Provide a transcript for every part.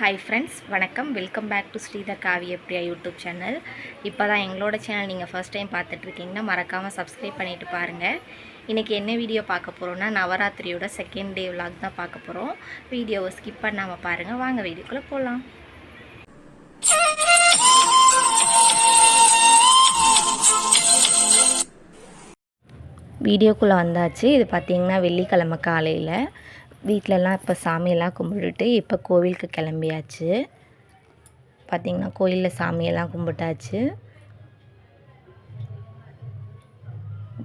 Hi friends வணக்கம். Welcome back to Sridhar Kavya Priya YouTube channel இப்போ தான் எங்களோட சேனல் நீங்கள் ஃபர்ஸ்ட் டைம் பார்த்துட்ருக்கீங்கன்னா மறக்காமல் சப்ஸ்கிரைப் பண்ணிட்டு பாருங்கள் இன்றைக்கி என்ன வீடியோ பார்க்க போகிறோன்னா நவராத்திரியோட செகண்ட் டே விலாக் தான் பார்க்க போகிறோம் வீடியோவை ஸ்கிப் பண்ணாமல் பாருங்கள் வாங்க வீடியோக்குள்ளே போகலாம் வீடியோக்குள்ளே வந்தாச்சு. இது பார்த்திங்கன்னா வெள்ளிக்கிழமை காலையில். வீட்டிலலாம் இப்போ சாமியெல்லாம் கும்பிட்டுட்டு இப்போ கோவிலுக்கு கிளம்பியாச்சு. பார்த்திங்கன்னா கோயிலில் சாமியெல்லாம் கும்பிட்டாச்சு.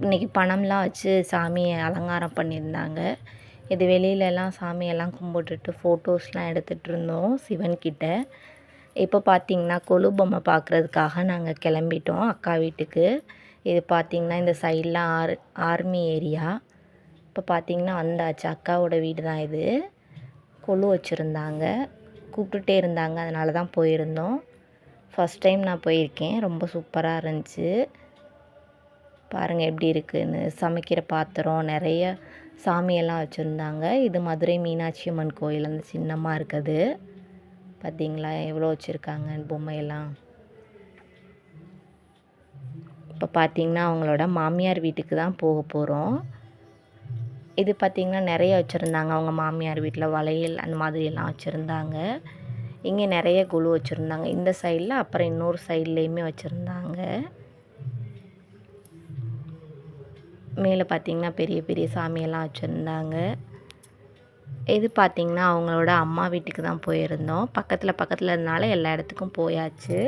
இன்றைக்கி பணம்லாம் வச்சு சாமியை அலங்காரம் பண்ணியிருந்தாங்க. இது வெளியிலலாம் சாமியெல்லாம் கும்பிட்டுட்டு ஃபோட்டோஸ்லாம் எடுத்துகிட்டு இருந்தோம் சிவன்கிட்ட. இப்போ பார்த்திங்கன்னா கொலு பொம்மை பார்க்குறதுக்காக நாங்கள் கிளம்பிட்டோம் அக்கா வீட்டுக்கு. இது பார்த்திங்கன்னா இந்த சைட்லாம் ஆர் ஆர்மி ஏரியா. இப்போ பார்த்திங்கன்னா வந்தாச்சு. அக்காவோட வீடு தான் இது. கொலு வச்சுருந்தாங்க. கூப்பிட்டுட்டே இருந்தாங்க. அதனால தான் போயிருந்தோம். ஃபஸ்ட் டைம் நான் போயிருக்கேன். ரொம்ப சூப்பராக இருந்துச்சு. பாருங்கள் எப்படி இருக்குதுன்னு சமைக்கிற பாத்திரம் நிறைய சாமியெல்லாம் வச்சுருந்தாங்க. இது மதுரை மீனாட்சி அம்மன் கோயில். அந்த சின்னமாக இருக்குது. பார்த்தீங்களா எவ்வளோ வச்சுருக்காங்க? பொம்மையெல்லாம். இப்போ பார்த்தீங்கன்னா அவங்களோட மாமியார் வீட்டுக்கு தான் போக போகிறோம் இது பார்த்திங்கன்னா நிறைய வச்சுருந்தாங்க. அவங்க மாமியார் வீட்டில் வளையல் அந்த மாதிரியெல்லாம் வச்சுருந்தாங்க. இங்கே நிறைய குழு வச்சுருந்தாங்க. இந்த சைடில் அப்புறம் இன்னொரு சைட்லேயுமே வச்சுருந்தாங்க. மேலே பார்த்திங்கன்னா பெரிய பெரிய சாமியெல்லாம் வச்சுருந்தாங்க. இது பார்த்திங்கன்னா அவங்களோட அம்மா வீட்டுக்கு தான் போயிருந்தோம். பக்கத்தில் பக்கத்தில் இருந்தனால எல்லா இடத்துக்கும் போயாச்சு.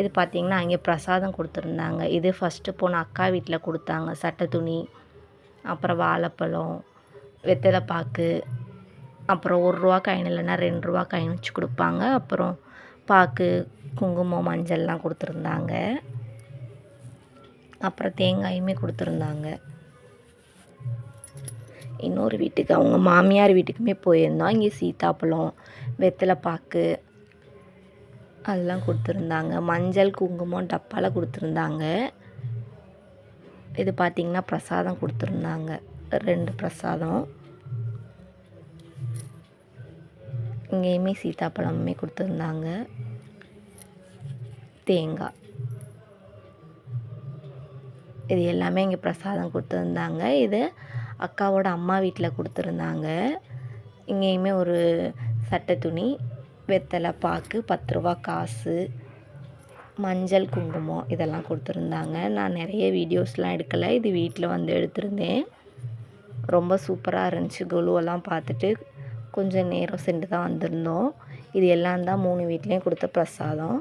இது பார்த்திங்கன்னா அங்கே பிரசாதம் கொடுத்துருந்தாங்க. இது ஃபஸ்ட்டு போன அக்கா வீட்டில் கொடுத்தாங்க. சட்டை துணி அப்புறம் வாழைப்பழம் வெத்தலை பாக்கு அப்புறம் ஒரு ரூபா காயின் இல்லைன்னா ரெண்டு ரூபா காயின் வச்சு கொடுப்பாங்க. அப்புறம் பாக்கு குங்குமம் மஞ்சள்லாம் கொடுத்துருந்தாங்க. அப்புறம் தேங்காயுமே கொடுத்துருந்தாங்க. இன்னொரு வீட்டுக்கு அவங்க மாமியார் வீட்டுக்குமே போயிருந்தோம். இங்கே சீத்தாப்பழம் வெத்தலை பாக்கு அதெல்லாம் கொடுத்துருந்தாங்க. மஞ்சள் குங்குமம் டப்பாவில் கொடுத்துருந்தாங்க. இது பார்த்திங்கன்னா பிரசாதம் கொடுத்துருந்தாங்க. ரெண்டு பிரசாதம். இங்கேயுமே சீத்தாப்பழமுமே கொடுத்துருந்தாங்க. தேங்காய். இது எல்லாமே இங்கே பிரசாதம் கொடுத்துருந்தாங்க. இது அக்காவோட அம்மா வீட்டில் கொடுத்துருந்தாங்க. இங்கேயுமே ஒரு சட்டை துணி வெத்தலை பாக்கு பத்து ரூபா காசு. மஞ்சள் குங்குமம் இதெல்லாம் கொடுத்துருந்தாங்க. நான் நிறைய வீடியோஸ்லாம் எடுக்கலை. இது வீட்டில் வந்து எடுத்திருந்தேன். ரொம்ப சூப்பராக இருந்துச்சு. குழுவெல்லாம் பார்த்துட்டு கொஞ்சம் நேரம் சென்று தான் வந்திருந்தோம். இது எல்லாம் தான் மூணு வீட்லேயும் கொடுத்த பிரசாதம்.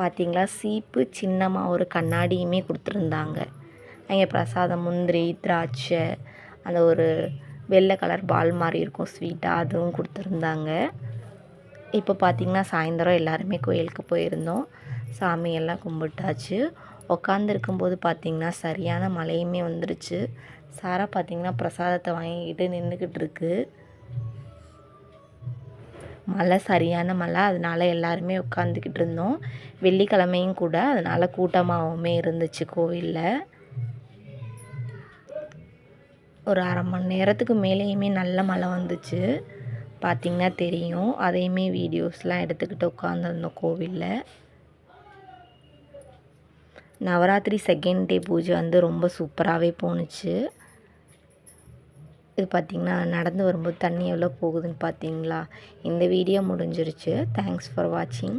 பார்த்தீங்களா? சீப்பு சின்னமாக ஒரு கண்ணாடியுமே கொடுத்துருந்தாங்க. அங்கே பிரசாதம் முந்திரி திராட்சை அந்த ஒரு வெள்ளை கலர் பால் மாதிரி இருக்கும். ஸ்வீட்டாக அதுவும் கொடுத்துருந்தாங்க. இப்போ பார்த்திங்கன்னா சாயந்தரம் எல்லாருமே கோயிலுக்கு போயிருந்தோம். சாமியெல்லாம் கும்பிட்டாச்சு. உக்காந்துருக்கும்போது பார்த்திங்கன்னா சரியான மழையுமே வந்துருச்சு. சாரா பார்த்திங்கன்னா பிரசாதத்தை வாங்கிக்கிட்டு நின்றுக்கிட்டு இருக்கு மழை சரியான மழை அதனால எல்லாருமே உட்காந்துக்கிட்டு இருந்தோம். வெள்ளிக்கிழமையும் கூட அதனால் கூட்டமாகவுமே இருந்துச்சு கோவிலில். ஒரு அரை மணி நேரத்துக்கு மேலேயுமே நல்ல மழை வந்துச்சு. பார்த்திங்கன்னா தெரியும். அதையுமே வீடியோஸ்லாம் எடுத்துக்கிட்டு உட்காந்துருந்தோம் கோவிலில். நவராத்திரி செகண்ட் டே பூஜை வந்து ரொம்ப சூப்பராகவே போணுச்சு. இது பார்த்திங்கன்னா நடந்து வரும்போது தண்ணி எவ்வளோ போகுதுன்னு பார்த்தீங்களா இந்த வீடியோ முடிஞ்சிருச்சு. தேங்க்ஸ் ஃபார் வாட்சிங்